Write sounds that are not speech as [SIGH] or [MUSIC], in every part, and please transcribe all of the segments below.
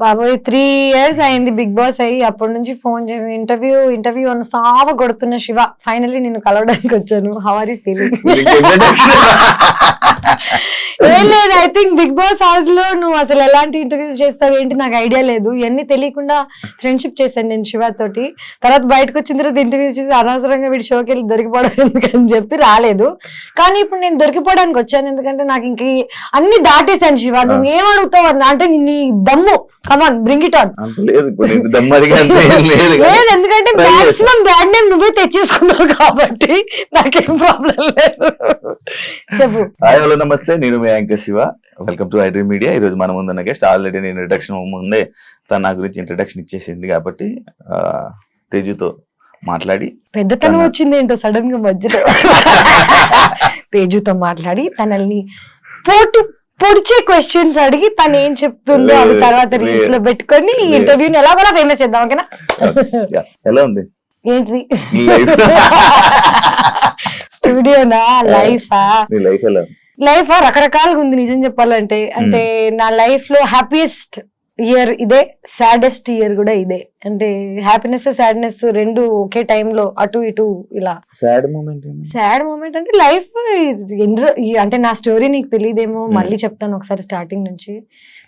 బాబోయ్ three years అయింది Bigg Boss అయ్యి. అప్పటి నుంచి ఫోన్ చేసి ఇంటర్వ్యూ ఇంటర్వ్యూ అన్న సావ కొడుతున్న శివ. ఫైనల్లీ నేను కలవడానికి వచ్చాను. హవర్ ఫీలింగ్ [LAUGHS] [LAUGHS] ఏం లేదు ఐ థింక్ బిగ్ బాస్ హౌస్లో నువ్వు అసలు ఎలాంటి ఇంటర్వ్యూస్ చేస్తావు ఏంటి నాకు ఐడియా లేదు. ఇవన్నీ తెలియకుండా ఫ్రెండ్షిప్ చేశాను నేను శివ తోటి తర్వాత బయటకు వచ్చిన తర్వాత ఇంటర్వ్యూస్ చేసి అనవసరంగా వీడి షోకి వెళ్ళి దొరికిపోవడం ఎందుకని చెప్పి రాలేదు. కానీ ఇప్పుడు నేను దొరికిపోవడానికి వచ్చాను ఎందుకంటే నాకు ఇంక అన్ని దాటేశాను శివ. నువ్వు ఏం అడుగుతావు అంటే నీ దమ్ము. కమాన్ బ్రింగ్ ఇట్ ఆన్ లేదు ఎందుకంటే. మాక్సిమం బ్రాండ్ నేమ్ నువ్వే తెచ్చేసుకున్నావు కాబట్టి నాకేం ప్రాబ్లం లేదు. చెప్పు. హాయ్ హలో నమస్తే. నేను మీ anchor Shiva. Welcome to iDream media ఈ రోజు మన ముందున్న గెస్ట్ ఆల్రెడీ నేను ఇంట్రడక్షన్ ముందే తన నా గురించి ఇంట్రడక్షన్ ఇచ్చేసింది కాబట్టి తేజుతో మాట్లాడి. పెద్దతనం తన- వచ్చింది ఏంటో సడన్గా మధ్యలో. తేజుతో మాట్లాడి తనల్ని పోటు పొడిచే క్వశ్చన్స్ అడిగి తను ఏం చెప్తుందో అవి తర్వాత రీల్స్లో. పెట్టుకొని. ఇంటర్వ్యూని ఎలా కూడా ఫేమస్ చేద్దాం ఓకేనా? ఎలా ఉంది? ఏంటి? స్టూడియోనా? లైఫా? లైఫ్ ఎలా? లైఫ్? రకరకాలుగా ఉంది నిజం చెప్పాలంటే. అంటే నా లైఫ్లో హ్యాపీయెస్ట్ ఇయర్ ఇదే సాడెస్ట్ ఇయర్ కూడా ఇదే. అంటే హ్యాపీనెస్ సాడ్నెస్ రెండు ఒకే టైంలో అటు ఇటు ఇలా. Sad moment? సాడ్ మూమెంట్ అంటే లైఫ్ అంటే నా స్టోరీ నీకు తెలియదేమో. మళ్ళీ చెప్తాను ఒకసారి స్టార్టింగ్ నుంచి.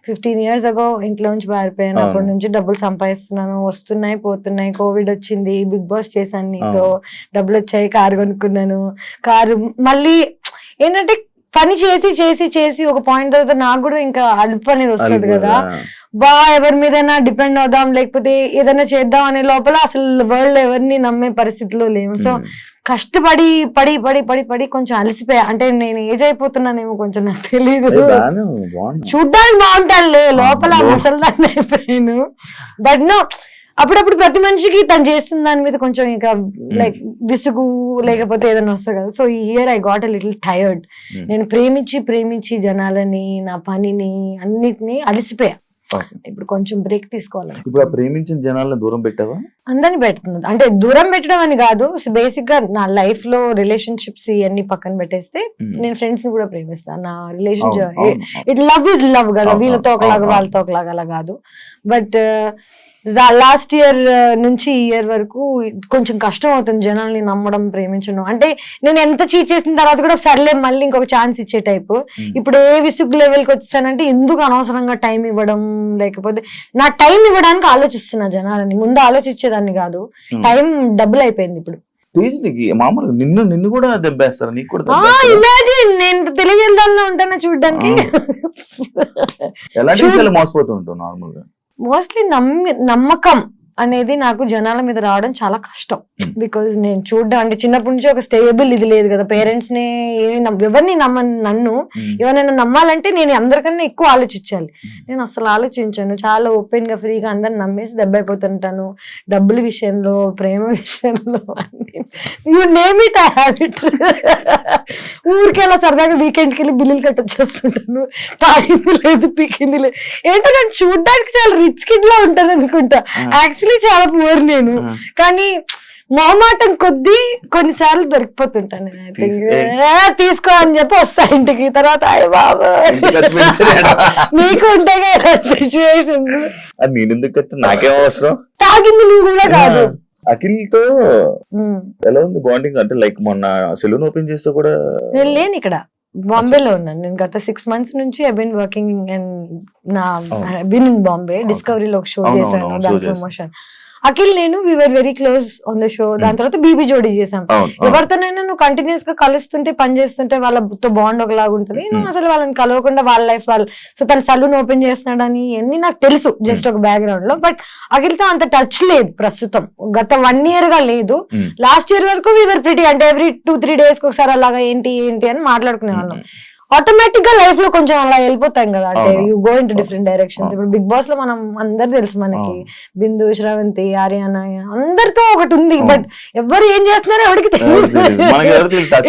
ఫిఫ్టీన్ ఇయర్స్ అగో ఇంట్లో నుంచి పారిపోయాను. అప్పటి నుంచి డబ్బులు సంపాదిస్తున్నాను. వస్తున్నాయి పోతున్నాయి. కోవిడ్ వచ్చింది. బిగ్ బాస్ చేశాను నీతో. డబ్బులు వచ్చాయి కారు కొనుక్కున్నాను. కారు మళ్ళీ ఏంటంటే పని చేసి చేసి చేసి ఒక పాయింట్ తర్వాత నాకు కూడా ఇంకా అలుపు అనేది వస్తుంది కదా. బా ఎవరి మీదైనా డిపెండ్ అవుదాం లేకపోతే ఏదైనా చేద్దాం అనే లోపల అసలు వరల్డ్ ఎవరిని నమ్మే పరిస్థితిలో లేవు సో. కష్టపడి పడి పడి పడి పడి కొంచెం అలసిపోయా. అంటే నేను ఏజ్ అయిపోతున్నానేమో కొంచెం నాకు బాగుంది. చూడ్డానికి బాగుంటానులే లోపల ముసల్దాన్ని అయిపోయాను. బట్ నో అప్పుడప్పుడు ప్రతి మనిషికి తను చేస్తున్న దాని మీద కొంచెం ఇంకా లైక్ విసుగు లేకపోతే ఏదైనా వస్తుంది కదా. సో ఈ year I got a little tired. నేను ప్రేమించి ప్రేమించి జనాలని నా పనిని అన్నిటిని అలసిపోయా. ఇప్పుడు కొంచెం బ్రేక్ తీసుకోవాలి. ఇప్పుడు ప్రేమించిన జనాలను దూరం పెట్టావా? అందరిని పెడుతుంది. అంటే దూరం పెట్టడం అని కాదు బేసిక్గా నా లైఫ్లో రిలేషన్షిప్స్ ఇవన్నీ పక్కన పెట్టేస్తే ఉమ్. నేను ఫ్రెండ్స్ని కూడా ప్రేమిస్తాను నా అవును. ఇట్ లవ్ ఇస్ లవ్ కదా వీళ్ళతో ఒకలాగా. వాళ్ళతో ఒకలాగా అలా కాదు. బట్ లాస్ట్ ఇయర్ నుంచి ఈ ఇయర్ వరకు కొంచెం కష్టం అవుతుంది జనాల్ని నమ్మడం ప్రేమించడం. అంటే నేను ఎంత చీట్ చేసిన తర్వాత కూడా సర్లే మళ్ళీ ఇంకొక ఛాన్స్ ఇచ్చే టైప్. ఇప్పుడు ఏ విసుగు లెవెల్కి వచ్చానంటే ఎందుకు అనవసరంగా టైం ఇవ్వడం లేకపోతే నా టైం ఇవ్వడానికి ఆలోచిస్తున్నా జనాలని. ముందు ఆలోచించేదాన్ని కాదు. టైం డబుల్ అయిపోయింది ఇప్పుడు. మామూలుగా నిన్ను నిన్ను కూడా దెబ్బేస్తారా? నీకు కూడా? ఇమాజిన్ నేను తెలియజేద్దాల్లో ఉంటాను చూడడానికి? ఎలాంటి విషయాలు మోస్ట్లీ నమ్మి నమ్మకం అనేది నాకు జనాల మీద రావడం చాలా కష్టం. Hmm. బికాజ్ నేను చూడడం అంటే చిన్నప్పటి నుంచి ఒక స్టేబుల్ ఇది లేదు కదా. పేరెంట్స్ని ఎవరిని నమ్మ నన్ను ఉమ్. ఎవరైనా నమ్మాలంటే నేను అందరికన్నా ఎక్కువ ఆలోచించాలి. Hmm. నేను అసలు ఆలోచించాను. చాలా ఓపెన్గా ఫ్రీగా అందరిని నమ్మేసి దెబ్బ అయిపోతుంటాను డబ్బుల విషయంలో ప్రేమ విషయంలో you name it I habit ఊరికి అలా సరదాగా వీకెండ్కి వెళ్ళి బిల్లులు కట్టొచ్చేస్తుంటాను. తాగింది లేదు పీకింది లేదు. ఏంటో నేను చూడడానికి చాలా రిచ్ కిడ్ లా ఉంటాను అనుకుంటా. యాక్చువల్లీ చాలా పూర్ నేను. కానీ మొహమాటం కొద్దీ కొన్నిసార్లు దొరికిపోతుంటాను. తీసుకో అని చెప్పి వస్తా ఇంటికి. తర్వాత అయ్య బాబు. నీకు ఉంటాయి కదా సిచ్యువేషన్ ఎందుకు నాకేం అవసరం? తాగింది నువ్వు కూడా కాదు. అఖిల్తో. ఎలా ఉంది బాండింగ్ అంటే లైక్ మొన్న సెలూన్ ఓపెన్ చేస్తే కూడా నేను లేను ఇక్కడ. బాంబేలో ఉన్నాను. నేను గత సిక్స్ మంత్స్ నుంచి ఐ బిన్ వర్కింగ్ అండ్ నా. బిన్ ఇన్ బాంబే డిస్కవరీలో ఒక షో చేశాను. దాని. ప్రమోషన్ అఖిల్ నేను we were close on the show దాని తర్వాత బీబీ జోడీ చేసాం. ఎవరితోనైనా నువ్వు కంటిన్యూస్గా కలుస్తుంటే పని చేస్తుంటే వాళ్ళతో బాండ్ ఒకలాగా ఉంటుంది. నువ్వు Hmm. అసలు వాళ్ళని కలవకుండా వాళ్ళ లైఫ్ వాళ్ళు సో తన సలూన్ ఓపెన్ చేస్తున్నాడని అన్ని నాకు తెలుసు జస్ట్ ఒక బ్యాక్గ్రౌండ్లో. బట్ అఖిల్తో అంత టచ్ లేదు ప్రస్తుతం. గత వన్ ఇయర్గా లేదు. లాస్ట్ ఇయర్ వరకు వీవర్ ప్రిటీ అంటే ఎవ్రీ టూ త్రీ డేస్ ఒకసారి అలాగా ఏంటి ఏంటి అని మాట్లాడుకునే వాళ్ళం. ఆటోమేటిక్గా లైఫ్లో కొంచెం అలా వెళ్ళిపోతాం కదా. అంటే. You go into different directions. ఇప్పుడు బిగ్ బాస్లో మనం అందరు తెలుసు మనకి. బిందు శ్రవంతి ఆర్యానా అందరితో ఒకటి ఉంది. బట్ ఎవరు ఏం చేస్తున్నారో ఎవరికి తెలియదు.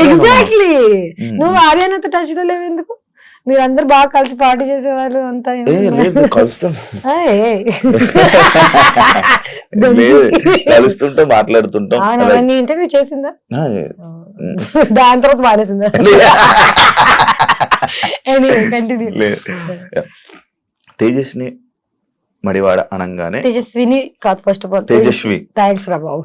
ఎగ్జాక్ట్లీ. నువ్వు ఆర్యానాతో టచ్లో లేవు ఎందుకు? మీరందరూ బాగా కలిసి పార్టీ చేసేవాళ్ళు అంతా [LAUGHS] కలుస్తుంటాం మాట్లాడుతుంటాం. ఇంటర్వ్యూ చేసిందా? దాని తర్వాత మానేసిందా? [LAUGHS] తేజస్ని మడివాడ అనగానే తేజస్విని కాదు first of all Tejaswi. Thanks రా బాబు.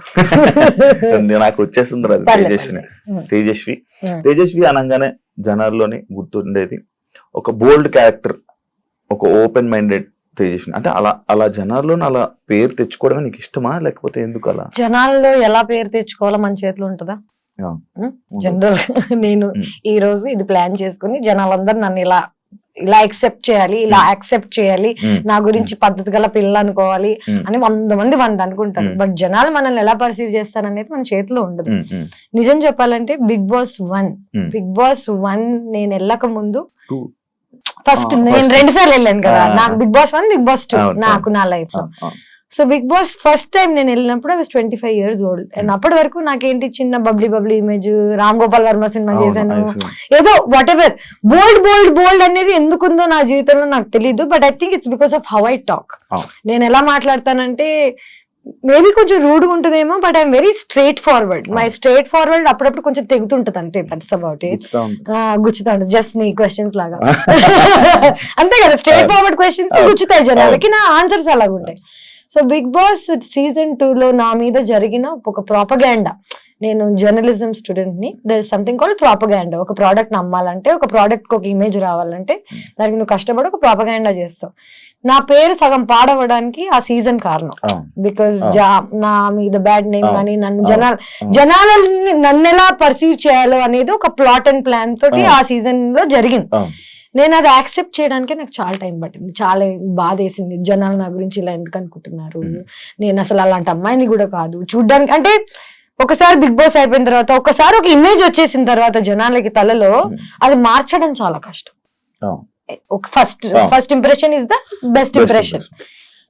నాకు వచ్చేస్తుంది పర్లేదు, తేజస్విని. పర్లేదు. తేజస్వి. ఉమ్. తేజస్వి అనగానే జనాల్లోని గుర్తుండేది. ఒక బోల్డ్ క్యారెక్టర్ ఒక ఓపెన్ మైండెడ్ తేజస్విని. అంటే అలా అలా జనాల్లో అలా పేరు తెచ్చుకోవడమే నీకు ఇష్టమా? లేకపోతే ఎందుకు అలా? జనాల్లో ఎలా పేరు తెచ్చుకోవాలో మన చేతిలో ఉంటుందా. జనరల్ [LAUGHS] నేను. ఈ రోజు ఇది ప్లాన్ చేసుకుని జనాలందరూ నన్ను ఇలా ఇలా యాక్సెప్ట్ చేయాలి ఇలా. యాక్సెప్ట్ చేయాలి నా గురించి పద్ధతి గల పిల్ల అనుకోవాలి అని వంద మంది వంద అనుకుంటారు. బట్ జనాలు మనల్ని ఎలా పర్సీవ్ చేస్తారనేది మన చేతిలో ఉండదు నిజం చెప్పాలంటే Bigg Boss one. Bigg Boss one నేను వెళ్ళక ముందు. ఫస్ట్ నేను. రెండు సార్లు వెళ్ళాను కదా. నాకు Bigg Boss one Bigg Boss two నాకు నా లైఫ్లో so Bigg Boss first time నేను వెళ్ళినప్పుడు I was twenty five years old and అప్పటి వరకు నాకేంటి చిన్న bubbly bubbly image Ram Gopal Varma cinema చేశాను. ఏదో వాట్ ఎవర్ బోల్డ్ బోల్డ్ బోల్డ్ అనేది ఎందుకుందో నా జీవితంలో నాకు తెలియదు but I think it's because of how I talk. నేను ఎలా మాట్లాడతానంటే మేబీ కొంచెం రూడ్గా ఉంటుందేమో but I'm very straightforward my straightforward అప్పుడప్పుడు కొంచెం తెగుతుంటది అంతే దట్స్ అబౌట్ ఇట్ గుచ్చుతా ఉంటుంది. జస్ట్ నీ క్వశ్చన్స్ లాగా. [LAUGHS] [LAUGHS] అంతే కదా స్ట్రేట్. Forward questions. గుచ్చుతాయి జనాలకి నా ఆన్సర్స్ అలాగ ఉంటాయి so Bigg Boss season two లో నా మీద జరిగిన ఒక ప్రాపగాండా నేను జర్నలిజం స్టూడెంట్ని there is something called propaganda ఒక ప్రోడక్ట్ నమ్మాలంటే ఒక ప్రోడక్ట్ ఒక ఇమేజ్ రావాలంటే దానికి నువ్వు కష్టపడి ఒక ప్రాపగాండా చేస్తావు నా పేరు సగం పాడవడానికి ఆ సీజన్ కారణం బికాస్ నా మీద బ్యాడ్ నేమ్. కానీ నన్ను. జనాలు. జనాలని నన్ను ఎలా పర్సీవ్ చేయాలో అనేది ఒక ప్లాట్ అండ్ ప్లాన్ తోటి. ఆ సీజన్లో జరిగింది. నేను అది యాక్సెప్ట్ చేయడానికి నాకు చాలా టైం పట్టింది చాలా బాధ వేసింది జనాలు నా గురించి ఇలా ఎందుకు అనుకుంటున్నారు. నేను అసలు అలాంటి అమ్మాయిని కూడా కాదు చూడ్డానికి అంటే ఒకసారి బిగ్ బాస్ అయిపోయిన తర్వాత ఒకసారి ఒక ఇమేజ్ వచ్చేసిన తర్వాత జనాలకి తలలో. అది మార్చడం చాలా కష్టం. ఒక first. First impression is the best impression.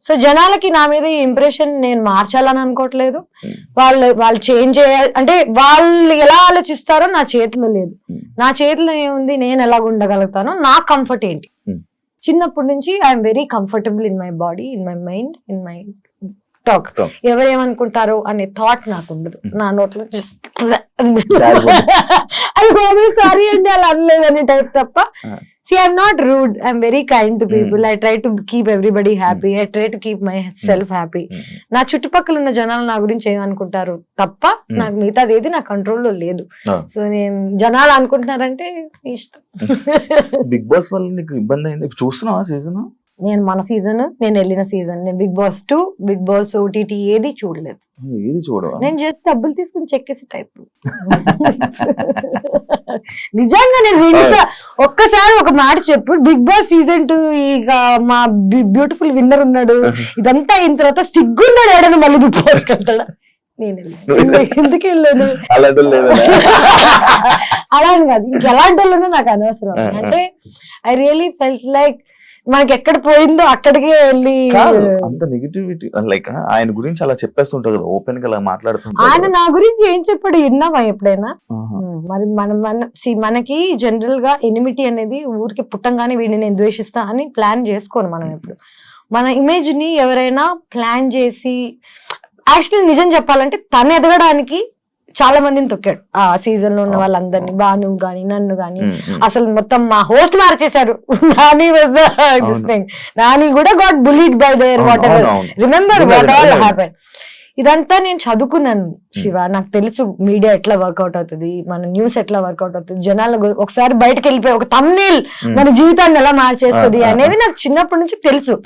So జనాలకి నా మీద ఈ ఇంప్రెషన్ నేను మార్చాలని అనుకోవట్లేదు Mm. వాళ్ళు వాళ్ళు చేంజ్ చేయాలి అంటే వాళ్ళు ఎలా ఆలోచిస్తారో నా చేతిలో లేదు Mm. నా చేతిలో ఏముంది నేను ఎలా ఉండగలుగుతానో నా కంఫర్ట్ ఏంటి Mm. చిన్నప్పటి నుంచి I'm very comfortable in my body in my mind in my talk. ఎవరేమనుకుంటారో అనే థాట్ నాకు ఉండదు. నా నోట్లో జస్ట్ అది సారీ అండి అలా అనలేదు అనే టైప్ తప్ప. See I'm not rude I'm very kind to people. I try to keep everybody happy I try to keep myself happy నా చుట్టుపక్కల ఉన్న జనాలు నా గురించి ఏమనుకుంటారు తప్ప. నాకు మిగతాది ఏది నా కంట్రోల్లో లేదు. సో నేను జనాలు అనుకుంటున్నారంటే ఇష్టం. బిగ్ బాస్ వల్ల నీకు ఇబ్బంది అయింది? చూస్తున్నావా సీజన్? నేను మన సీజన్ నేను వెళ్ళిన సీజన్ నేను Bigg Boss two Bigg Boss OTT ఏది చూడలేదు. ఏది చూడవా? నేను జస్ట్ డబ్బులు తీసుకుని చెక్కేసి టైప్ నిజంగా నేను ఒక్కసారి ఒక మాట చెప్పు. బిగ్ బాస్ సీజన్ టూ ఇక మా బ్యూటిఫుల్ విన్నర్ ఉన్నాడు. ఇదంతా అయిన తర్వాత సిగ్గున్నాడు ఏడను మళ్ళీ బిగ్ బాస్ వెళ్తాడా నేను. ఎందుకు- వెళ్ళాను? అలాంటి వాళ్ళు [LAUGHS] అని కాదు. ఇంకెలాంటి వాళ్ళనో నాకు అనవసరం. అంటే ఐ రియలీ ఫెల్ట్ లైక్ మనకి ఎక్కడ పోయిందో అక్కడికే వెళ్ళి అంత నెగిటివిటీ లైక్ ఆయన గురించి అలా చెప్పేస్తుంటారు కదా ఓపెన్గా అలా ఆయన నా గురించి ఏం చెప్పాడు విన్నావా ఎప్పుడైనా? మరి మన మన see, మనకి జనరల్గా ఎనిమిటీ అనేది ఊరికి పుట్టంగానే వీడిని నేను ద్వేషిస్తా అని ప్లాన్ చేసుకోను మనం ఎప్పుడు. మన ఇమేజ్ని ఎవరైనా ప్లాన్ చేసి యాక్చువల్లీ నిజం చెప్పాలంటే తను ఎదగడానికి చాలా మందిని తొక్కాడు. ఆ సీజన్లో ఉన్న వాళ్ళందరినీ బాను గాని నన్ను గాని. అసలు మొత్తం మా హోస్ట్ మార్చేశారు. [LAUGHS] నాని వాజ్ ద అవును. నాని కూడా got bullied by there whatever. Remember what all. Happen ఇదంతా నేను చదువుకున్నాను శివ. నాకు తెలుసు మీడియా ఎట్లా వర్కౌట్ అవుతుంది మన న్యూస్ ఎట్లా వర్కౌట్ అవుతుంది. జనాల ఒకసారి బయటకు వెళ్ళిపోయి ఒక తమ్నేల్. మన జీవితాన్ని ఎలా మార్చేస్తుంది అనేది నాకు చిన్నప్పటి నుంచి తెలుసు.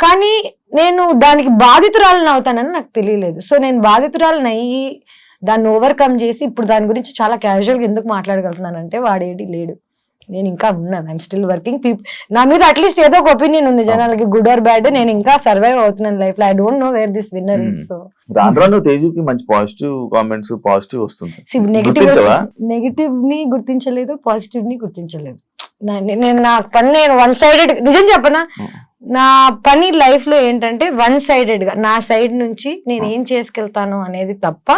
కానీ నేను దానికి బాధితురాలను అవుతానని నాకు తెలియలేదు. సో నేను బాధితురాలను అయ్యి దాన్ని ఓవర్కమ్ చేసి ఇప్పుడు దాని గురించి చాలా క్యాజువల్గా ఎందుకు మాట్లాడగలుగుతున్నానంటే వాడేటి లేడు. నేను ఇంకా ఉన్నాను ఐఎమ్ స్టిల్ వర్కింగ్ పీపుల్ నా మీద అట్లీస్ట్ ఏదో ఒక ఒపీనియన్ ఉంది జనాలకి గుడ్ ఆర్ బ్యాడ్ నేను ఇంకా సర్వైవ్ అవుతున్నాను లైఫ్లో. I don't know where this winner is. So రాను తేజుకి మంచి పాజిటివ్ కామెంట్స్ పాజిటివ్ వస్తుంది. నెగిటివ్? నెగిటివ్ని గుర్తించలేదు పాజిటివ్ని గుర్తించలేదు. నేను నా పని నేను వన్ సైడెడ్ నిజం చెప్పనా. నా పని లైఫ్లో ఏంటంటే వన్ సైడెడ్గా నా సైడ్ నుంచి నేను ఏం చేసుకెళ్తాను అనేది తప్ప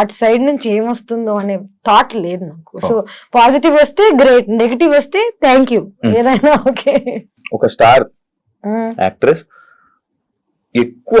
అటు సైడ్ నుంచి ఏమొస్తుందో అనే థాట్ లేదు నాకు. సో పాజిటివ్ వస్తే గ్రేట్ నెగిటివ్ వస్తే థ్యాంక్ యూ. ఏదైనా ఓకే ఒక స్టార్ యాక్ట్రెస్ ఎక్కువ